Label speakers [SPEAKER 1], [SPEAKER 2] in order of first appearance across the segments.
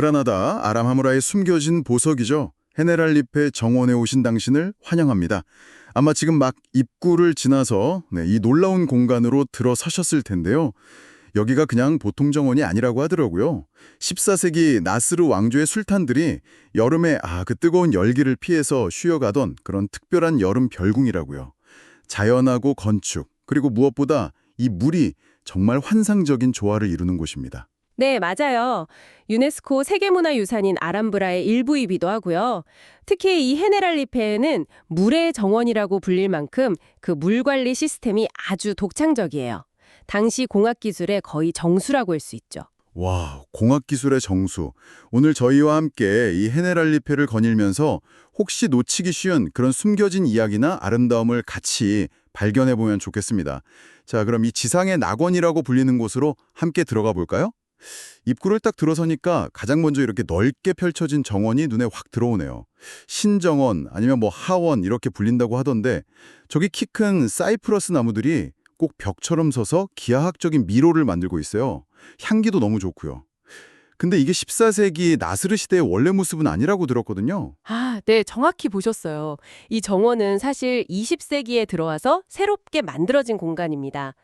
[SPEAKER 1] 그라나다 아람하무라에 숨겨진 보석이죠. 헤네랄리페 정원에 오신 당신을 환영합니다. 아마 지금 막 입구를 지나서 네, 이 놀라운 공간으로 들어서셨을 텐데요. 여기가 그냥 보통 정원이 아니라고 하더라고요. 14세기 나스르 왕조의 술탄들이 여름에 아 그 뜨거운 열기를 피해서 쉬어가던 그런 특별한 여름 별궁이라고요. 자연하고 건축 그리고 무엇보다 이 물이 정말 환상적인 조화를 이루는 곳입니다.
[SPEAKER 2] 네, 맞아요. 유네스코 세계문화유산인 아람브라의 일부이기도 하고요. 특히 이 헤네랄리페는 물의 정원이라고 불릴 만큼 그 물 관리 시스템이 아주 독창적이에요. 당시 공학 기술의 거의 정수라고 할 수 있죠.
[SPEAKER 1] 와, 공학 기술의 정수. 오늘 저희와 함께 이 헤네랄리페를 거닐면서 혹시 놓치기 쉬운 그런 숨겨진 이야기나 아름다움을 같이 발견해 보면 좋겠습니다. 자, 그럼 이 지상의 낙원이라고 불리는 곳으로 함께 들어가 볼까요? 입구를 딱 들어서니까 가장 먼저 이렇게 넓게 펼쳐진 정원이 눈에 확 들어오네요. 신정원 아니면 뭐 하원 이렇게 불린다고 하던데 저기 키 큰 사이프러스 나무들이 꼭 벽처럼 서서 기하학적인 미로를 만들고 있어요. 향기도 너무 좋고요. 근데 이게 14세기 나스르 시대의 원래 모습은 아니라고 들었거든요.
[SPEAKER 2] 아, 네, 정확히 보셨어요. 이 정원은 사실 20세기에 들어와서 새롭게 만들어진 공간입니다.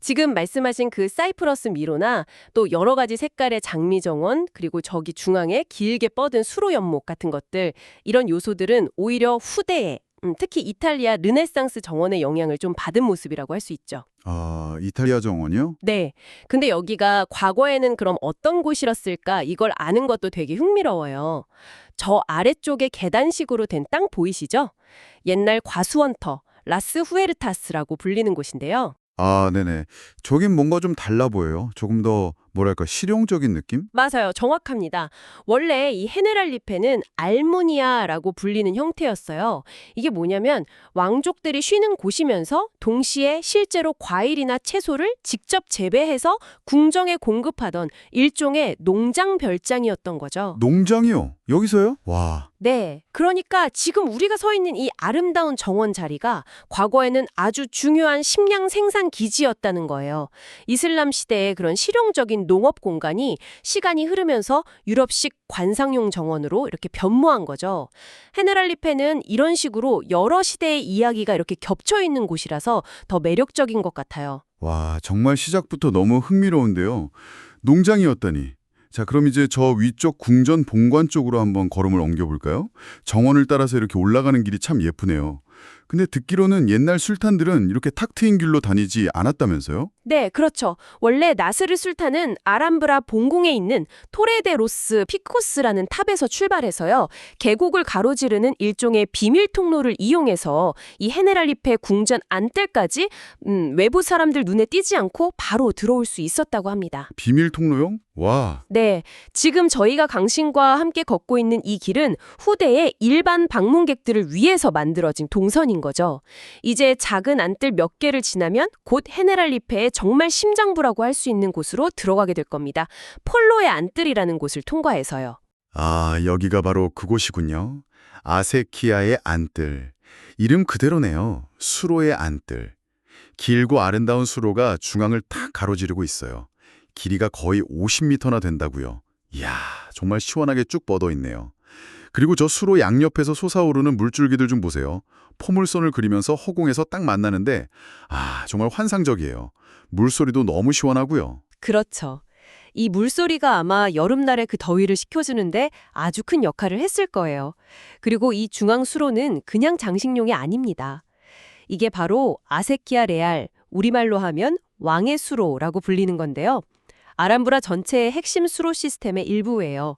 [SPEAKER 2] 지금 말씀하신 그 사이프러스 미로나 또 여러 가지 색깔의 장미 정원, 그리고 저기 중앙에 길게 뻗은 수로 연목 같은 것들, 이런 요소들은 오히려 후대에 음, 특히 이탈리아 르네상스 정원의 영향을 좀 받은 모습이라고 할 수 있죠.
[SPEAKER 1] 아, 이탈리아 정원이요?
[SPEAKER 2] 네. 근데 여기가 과거에는 그럼 어떤 곳이었을까 이걸 아는 것도 되게 흥미로워요. 저 아래쪽에 계단식으로 된 땅 보이시죠? 옛날 과수원터, 라스 후에르타스라고 불리는 곳인데요.
[SPEAKER 1] 아, 네네. 저긴 뭔가 좀 달라 보여요. 조금 더 뭐랄까 실용적인 느낌?
[SPEAKER 2] 맞아요. 정확합니다. 원래 이 헤네랄리페는 알무니아라고 불리는 형태였어요. 이게 뭐냐면 왕족들이 쉬는 곳이면서 동시에 실제로 과일이나 채소를 직접 재배해서 궁정에 공급하던 일종의 농장 별장이었던 거죠.
[SPEAKER 1] 농장이요. 여기서요? 와.
[SPEAKER 2] 네. 그러니까 지금 우리가 서 있는 이 아름다운 정원 자리가 과거에는 아주 중요한 식량 생산 기지였다는 거예요. 이슬람 시대의 그런 실용적인 농업 공간이 시간이 흐르면서 유럽식 관상용 정원으로 이렇게 변모한 거죠. 헤네랄리페는 이런 식으로 여러 시대의 이야기가 이렇게 겹쳐 있는 곳이라서 더 매력적인 것 같아요.
[SPEAKER 1] 와, 정말 시작부터 너무 흥미로운데요. 농장이었다니. 자, 그럼 이제 저 위쪽 궁전 본관 쪽으로 한번 걸음을 옮겨볼까요? 정원을 따라서 이렇게 올라가는 길이 참 예쁘네요. 근데 듣기로는 옛날 술탄들은 이렇게 탁 트인 길로 다니지 않았다면서요?
[SPEAKER 2] 네, 그렇죠. 원래 나스르 술탄은 아람브라 본궁에 있는 토레데 로스 피코스라는 탑에서 출발해서요. 계곡을 가로지르는 일종의 비밀 통로를 이용해서 이 헤네랄리페 궁전 안뜰까지 음, 외부 사람들 눈에 띄지 않고 바로 들어올 수 있었다고 합니다.
[SPEAKER 1] 비밀 통로용? 와,
[SPEAKER 2] 네, 지금 저희가 강신과 함께 걷고 있는 이 길은 후대에 일반 방문객들을 위해서 만들어진 동선인 거죠. 이제 작은 안뜰 몇 개를 지나면 곧 헤네랄리페의 정말 심장부라고 할 수 있는 곳으로 들어가게 될 겁니다. 폴로의 안뜰이라는 곳을 통과해서요.
[SPEAKER 1] 아, 여기가 바로 그곳이군요. 아세키아의 안뜰. 이름 그대로네요. 수로의 안뜰. 길고 아름다운 수로가 중앙을 탁 가로지르고 있어요. 길이가 거의 50m나 된다고요. 이야, 정말 시원하게 쭉 뻗어 있네요. 그리고 저 수로 양옆에서 솟아오르는 물줄기들 좀 보세요. 포물선을 그리면서 허공에서 딱 만나는데 아, 정말 환상적이에요. 물소리도 너무 시원하고요.
[SPEAKER 2] 그렇죠. 이 물소리가 아마 여름날의 그 더위를 식혀주는데 아주 큰 역할을 했을 거예요. 그리고 이 중앙 수로는 그냥 장식용이 아닙니다. 이게 바로 아세키아 레알, 우리말로 하면 왕의 수로라고 불리는 건데요. 아람브라 전체의 핵심 수로 시스템의 일부예요.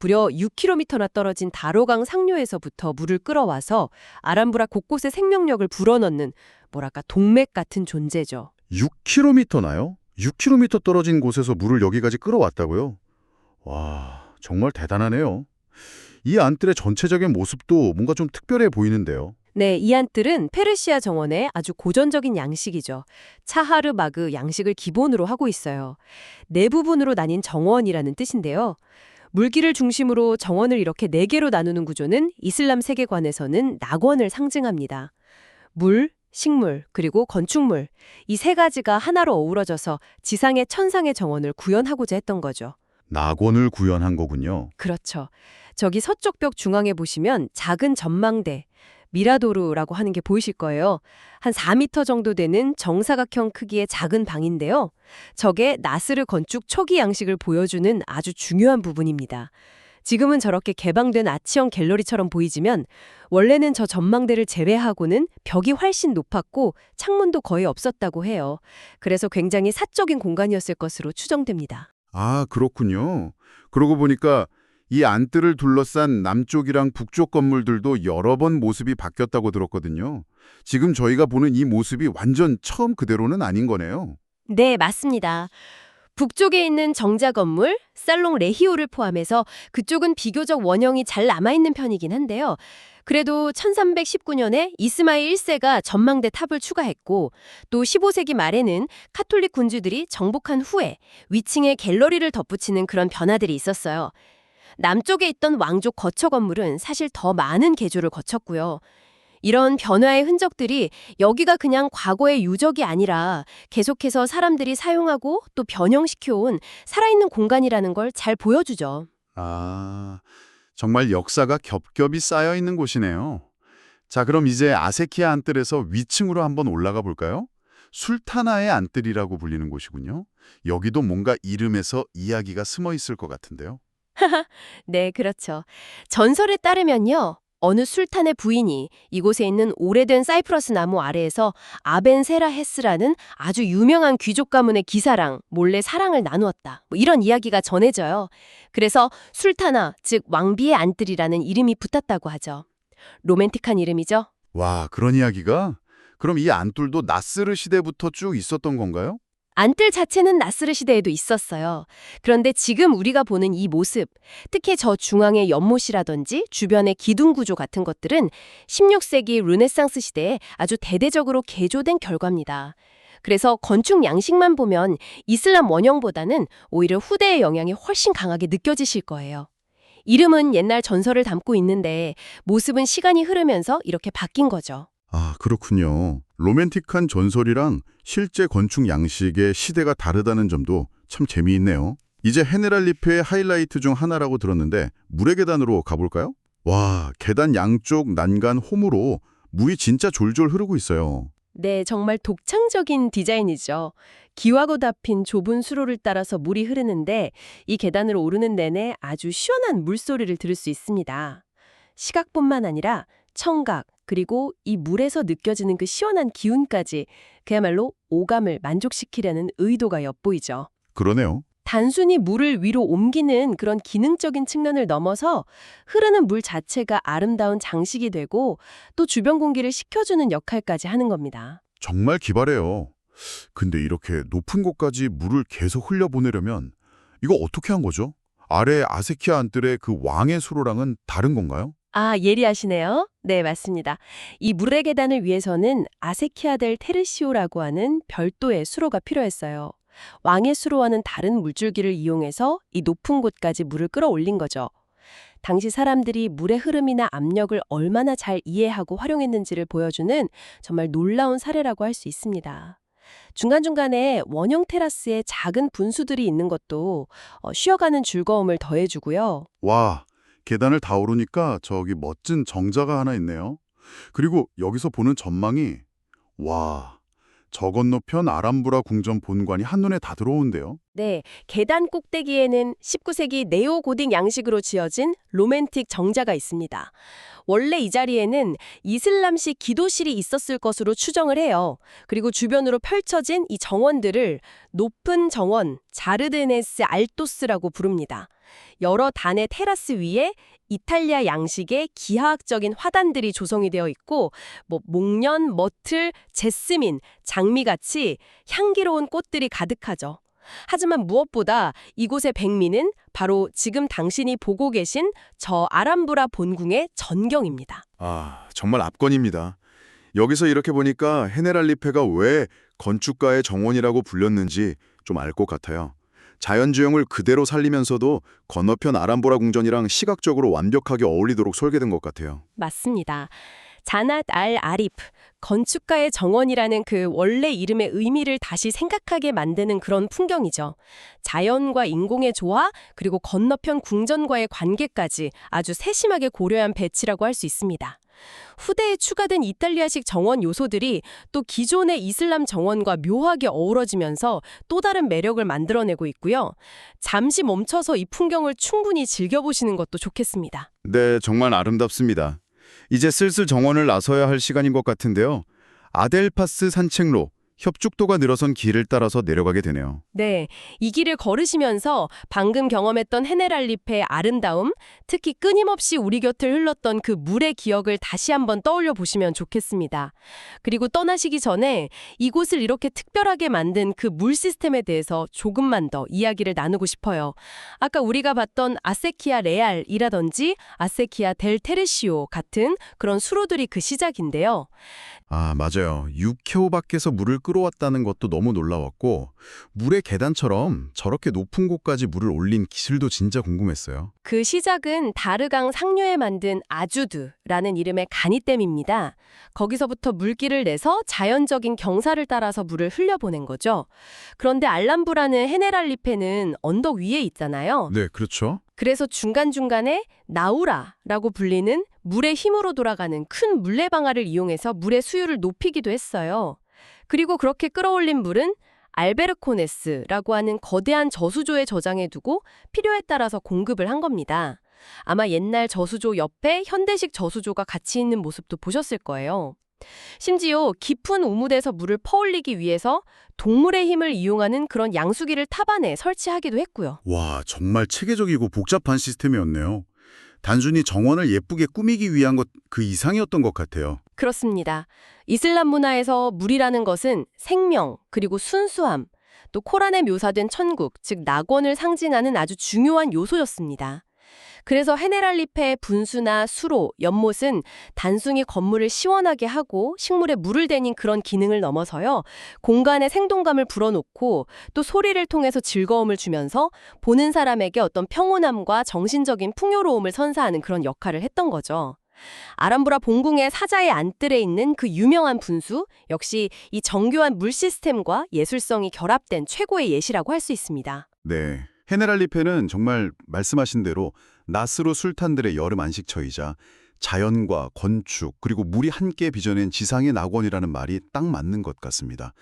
[SPEAKER 2] 무려 6km나 떨어진 다로강 상류에서부터 물을 끌어와서 아람브라 곳곳에 생명력을 불어넣는 뭐랄까 동맥 같은 존재죠.
[SPEAKER 1] 6km나요? 6km 떨어진 곳에서 물을 여기까지 끌어왔다고요? 와, 정말 대단하네요. 이 안뜰의 전체적인 모습도 뭔가 좀 특별해 보이는데요.
[SPEAKER 2] 네, 이 안뜰은 페르시아 정원의 아주 고전적인 양식이죠. 차하르마그 양식을 기본으로 하고 있어요. 네 부분으로 나뉜 정원이라는 뜻인데요. 물기를 중심으로 정원을 이렇게 네 개로 나누는 구조는 이슬람 세계관에서는 낙원을 상징합니다. 물, 식물, 그리고 건축물. 이 세 가지가 하나로 어우러져서 지상의 천상의 정원을 구현하고자 했던 거죠.
[SPEAKER 1] 낙원을 구현한 거군요.
[SPEAKER 2] 그렇죠. 저기 서쪽 벽 중앙에 보시면 작은 전망대, 미라도르라고 하는 게 보이실 거예요. 한 4미터 정도 되는 정사각형 크기의 작은 방인데요. 저게 나스르 건축 초기 양식을 보여주는 아주 중요한 부분입니다. 지금은 저렇게 개방된 아치형 갤러리처럼 보이지만 원래는 저 전망대를 제외하고는 벽이 훨씬 높았고 창문도 거의 없었다고 해요. 그래서 굉장히 사적인 공간이었을 것으로 추정됩니다.
[SPEAKER 3] 아, 그렇군요. 그러고 보니까 이 안뜰을 둘러싼 남쪽이랑 북쪽 건물들도 여러 번 모습이 바뀌었다고 들었거든요. 지금 저희가 보는 이 모습이 완전 처음 그대로는 아닌 거네요.
[SPEAKER 2] 네, 맞습니다. 북쪽에 있는 정자 건물, 살롱 레히오를 포함해서 그쪽은 비교적 원형이 잘 남아있는 편이긴 한데요. 그래도 1319년에 이스마일 1세가 전망대 탑을 추가했고 또 15세기 말에는 카톨릭 군주들이 정복한 후에 위층에 갤러리를 덧붙이는 그런 변화들이 있었어요. 남쪽에 있던 왕족 거처 건물은 사실 더 많은 개조를 거쳤고요. 이런 변화의 흔적들이 여기가 그냥 과거의 유적이 아니라 계속해서 사람들이 사용하고 또 변형시켜온 살아있는 공간이라는 걸 잘 보여주죠.
[SPEAKER 3] 아, 정말 역사가 겹겹이 쌓여 있는 곳이네요. 자, 그럼 이제 아세키아 안뜰에서 위층으로 한번 올라가 볼까요? 술타나의 안뜰이라고 불리는 곳이군요. 여기도 뭔가 이름에서 이야기가 숨어 있을 것 같은데요.
[SPEAKER 2] 네, 그렇죠. 전설에 따르면요. 어느 술탄의 부인이 이곳에 있는 오래된 사이프러스 나무 아래에서 아벤세라 헤스라는 아주 유명한 귀족 가문의 기사랑 몰래 사랑을 나누었다. 뭐 이런 이야기가 전해져요. 그래서 술타나, 즉 왕비의 안뜰이라는 이름이 붙었다고 하죠. 로맨틱한 이름이죠.
[SPEAKER 3] 와, 그런 이야기가? 그럼 이 안뜰도 나스르 시대부터 쭉 있었던 건가요?
[SPEAKER 2] 안뜰 자체는 나스르 시대에도 있었어요. 그런데 지금 우리가 보는 이 모습, 특히 저 중앙의 연못이라든지 주변의 기둥 구조 같은 것들은 16세기 르네상스 시대에 아주 대대적으로 개조된 결과입니다. 그래서 건축 양식만 보면 이슬람 원형보다는 오히려 후대의 영향이 훨씬 강하게 느껴지실 거예요. 이름은 옛날 전설을 담고 있는데 모습은 시간이 흐르면서 이렇게 바뀐 거죠.
[SPEAKER 1] 아, 그렇군요. 로맨틱한 전설이랑 실제 건축 양식의 시대가 다르다는 점도 참 재미있네요. 이제 헤네랄리페의 하이라이트 중 하나라고 들었는데 물의 계단으로 가볼까요? 와, 계단 양쪽 난간 홈으로 물이 진짜 졸졸 흐르고 있어요.
[SPEAKER 2] 네, 정말 독창적인 디자인이죠. 기와고 닫힌 좁은 수로를 따라서 물이 흐르는데 이 계단을 오르는 내내 아주 시원한 물소리를 들을 수 있습니다. 시각뿐만 아니라 청각, 그리고 이 물에서 느껴지는 그 시원한 기운까지 그야말로 오감을 만족시키려는 의도가 엿보이죠.
[SPEAKER 1] 그러네요.
[SPEAKER 2] 단순히 물을 위로 옮기는 그런 기능적인 측면을 넘어서 흐르는 물 자체가 아름다운 장식이 되고 또 주변 공기를 식혀주는 역할까지 하는 겁니다.
[SPEAKER 1] 정말 기발해요. 근데 이렇게 높은 곳까지 물을 계속 흘려보내려면 이거 어떻게 한 거죠? 아래 아세키아 안뜰의 그 왕의 수로랑은 다른 건가요?
[SPEAKER 2] 아, 예리하시네요. 네, 맞습니다. 이 물의 계단을 위해서는 아세키아델 테르시오라고 하는 별도의 수로가 필요했어요. 왕의 수로와는 다른 물줄기를 이용해서 이 높은 곳까지 물을 끌어올린 거죠. 당시 사람들이 물의 흐름이나 압력을 얼마나 잘 이해하고 활용했는지를 보여주는 정말 놀라운 사례라고 할 수 있습니다. 중간중간에 원형 테라스에 작은 분수들이 있는 것도 어, 쉬어가는 즐거움을 더해주고요.
[SPEAKER 1] 와, 계단을 다 오르니까 저기 멋진 정자가 하나 있네요. 그리고 여기서 보는 전망이 와, 저 건너편 아람브라 궁전 본관이 한눈에 다 들어오는데요.
[SPEAKER 2] 네, 계단 꼭대기에는 19세기 네오 고딕 양식으로 지어진 로맨틱 정자가 있습니다. 원래 이 자리에는 이슬람식 기도실이 있었을 것으로 추정을 해요. 그리고 주변으로 펼쳐진 이 정원들을 높은 정원, 자르드네스 알토스라고 부릅니다. 여러 단의 테라스 위에 이탈리아 양식의 기하학적인 화단들이 조성이 되어 있고 뭐 목련, 머틀, 제스민, 장미같이 향기로운 꽃들이 가득하죠. 하지만 무엇보다 이곳의 백미는 바로 지금 당신이 보고 계신 저 아람브라 본궁의 전경입니다.
[SPEAKER 3] 아, 정말 압권입니다. 여기서 이렇게 보니까 헤네랄리페가 왜 건축가의 정원이라고 불렸는지 좀 알 것 같아요. 자연주형을 그대로 살리면서도 건너편 아람보라 궁전이랑 시각적으로 완벽하게 어울리도록 설계된 것 같아요.
[SPEAKER 2] 맞습니다. 자낫 알 아리프, 건축가의 정원이라는 그 원래 이름의 의미를 다시 생각하게 만드는 그런 풍경이죠. 자연과 인공의 조화, 그리고 건너편 궁전과의 관계까지 아주 세심하게 고려한 배치라고 할 수 있습니다. 후대에 추가된 이탈리아식 정원 요소들이 또 기존의 이슬람 정원과 묘하게 어우러지면서 또 다른 매력을 만들어내고 있고요. 잠시 멈춰서 이 풍경을 충분히 즐겨보시는 것도 좋겠습니다.
[SPEAKER 1] 네, 정말 아름답습니다. 이제 슬슬 정원을 나서야 할 시간인 것 같은데요. 아델파스 산책로, 협죽도가 늘어선 길을 따라서 내려가게 되네요.
[SPEAKER 2] 네, 이 길을 걸으시면서 방금 경험했던 헤네랄리페의 아름다움, 특히 끊임없이 우리 곁을 흘렀던 그 물의 기억을 다시 한번 떠올려 보시면 좋겠습니다. 그리고 떠나시기 전에 이곳을 이렇게 특별하게 만든 그 물 시스템에 대해서 조금만 더 이야기를 나누고 싶어요. 아까 우리가 봤던 아세키아 레알이라든지 아세키아 델 테르시오 같은 그런 수로들이 그 시작인데요.
[SPEAKER 1] 아, 맞아요. 6호 밖에서 물을 끌어왔다는 것도 너무 놀라웠고 물의 계단처럼 저렇게 높은 곳까지 물을 올린 기술도 진짜 궁금했어요.
[SPEAKER 2] 그 시작은 다르강 상류에 만든 아주드라는 이름의 간이댐입니다. 거기서부터 물기를 내서 자연적인 경사를 따라서 물을 흘려보낸 거죠. 그런데 알람부라는 헤네랄리페는 언덕 위에 있잖아요.
[SPEAKER 1] 네, 그렇죠.
[SPEAKER 2] 그래서 중간중간에 나우라라고 불리는 물의 힘으로 돌아가는 큰 물레방아를 이용해서 물의 수율을 높이기도 했어요. 그리고 그렇게 끌어올린 물은 알베르코네스라고 하는 거대한 저수조에 저장해 두고 필요에 따라서 공급을 한 겁니다. 아마 옛날 저수조 옆에 현대식 저수조가 같이 있는 모습도 보셨을 거예요. 심지어 깊은 우물에서 물을 퍼올리기 위해서 동물의 힘을 이용하는 그런 양수기를 탑안에 설치하기도 했고요.
[SPEAKER 1] 와, 정말 체계적이고 복잡한 시스템이었네요. 단순히 정원을 예쁘게 꾸미기 위한 것 그 이상이었던 것 같아요.
[SPEAKER 2] 그렇습니다. 이슬람 문화에서 물이라는 것은 생명, 그리고 순수함, 또 코란에 묘사된 천국, 즉 낙원을 상징하는 아주 중요한 요소였습니다. 그래서 헤네랄리페의 분수나 수로, 연못은 단순히 건물을 시원하게 하고 식물에 물을 대닌 그런 기능을 넘어서요. 공간에 생동감을 불어넣고 또 소리를 통해서 즐거움을 주면서 보는 사람에게 어떤 평온함과 정신적인 풍요로움을 선사하는 그런 역할을 했던 거죠. 아람브라 봉궁의 사자의 안뜰에 있는 그 유명한 분수 역시 이 정교한 물 시스템과 예술성이 결합된 최고의 예시라고 할 수 있습니다.
[SPEAKER 1] 네. 헤네랄리페는 정말 말씀하신 대로 나스로 술탄들의 여름 안식처이자 자연과 건축 그리고 물이 함께 빚어낸 지상의 낙원이라는 말이 딱 맞는 것 같습니다.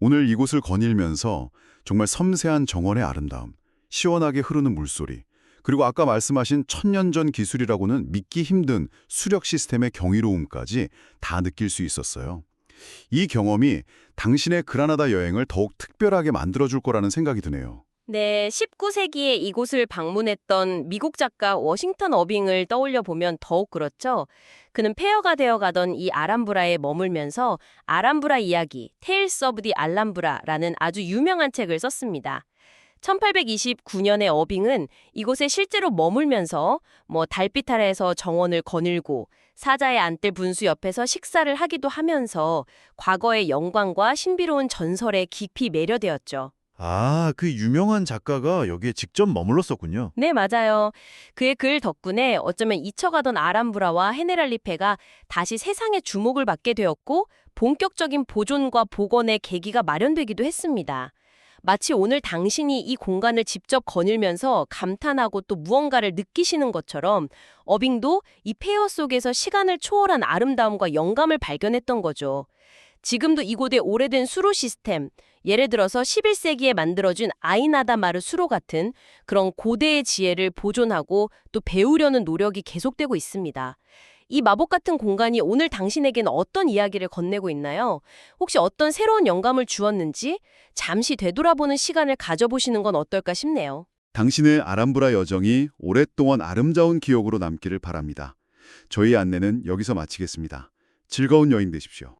[SPEAKER 1] 오늘 이곳을 거닐면서 정말 섬세한 정원의 아름다움, 시원하게 흐르는 물소리, 그리고 아까 말씀하신 천년 전 기술이라고는 믿기 힘든 수력 시스템의 경이로움까지 다 느낄 수 있었어요. 이 경험이 당신의 그라나다 여행을 더욱 특별하게 만들어줄 거라는 생각이 드네요.
[SPEAKER 4] 네, 19세기에 이곳을 방문했던 미국 작가 워싱턴 어빙을 떠올려 보면 더욱 그렇죠. 그는 폐허가 되어 가던 이 아람브라에 머물면서 아람브라 이야기, 테일스 오브 디 알람브라라는 아주 유명한 책을 썼습니다. 1829년에 어빙은 이곳에 실제로 머물면서 뭐 달빛 아래에서 정원을 거닐고 사자의 안뜰 분수 옆에서 식사를 하기도 하면서 과거의 영광과 신비로운 전설에 깊이 매료되었죠.
[SPEAKER 5] 아, 그 유명한 작가가 여기에 직접 머물렀었군요.
[SPEAKER 4] 네, 맞아요. 그의 글 덕분에 어쩌면 잊혀가던 아람브라와 헤네랄리페가 다시 세상의 주목을 받게 되었고 본격적인 보존과 복원의 계기가 마련되기도 했습니다. 마치 오늘 당신이 이 공간을 직접 거닐면서 감탄하고 또 무언가를 느끼시는 것처럼 어빙도 이 폐허 속에서 시간을 초월한 아름다움과 영감을 발견했던 거죠. 지금도 이곳의 오래된 수로 시스템, 예를 들어서 11세기에 만들어진 아이나다마르 수로 같은 그런 고대의 지혜를 보존하고 또 배우려는 노력이 계속되고 있습니다. 이 마법 같은 공간이 오늘 당신에게는 어떤 이야기를 건네고 있나요? 혹시 어떤 새로운 영감을 주었는지 잠시 되돌아보는 시간을 가져보시는 건 어떨까 싶네요.
[SPEAKER 1] 당신의 아람브라 여정이 오랫동안 아름다운 기억으로 남기를 바랍니다. 저희 안내는 여기서 마치겠습니다. 즐거운 여행 되십시오.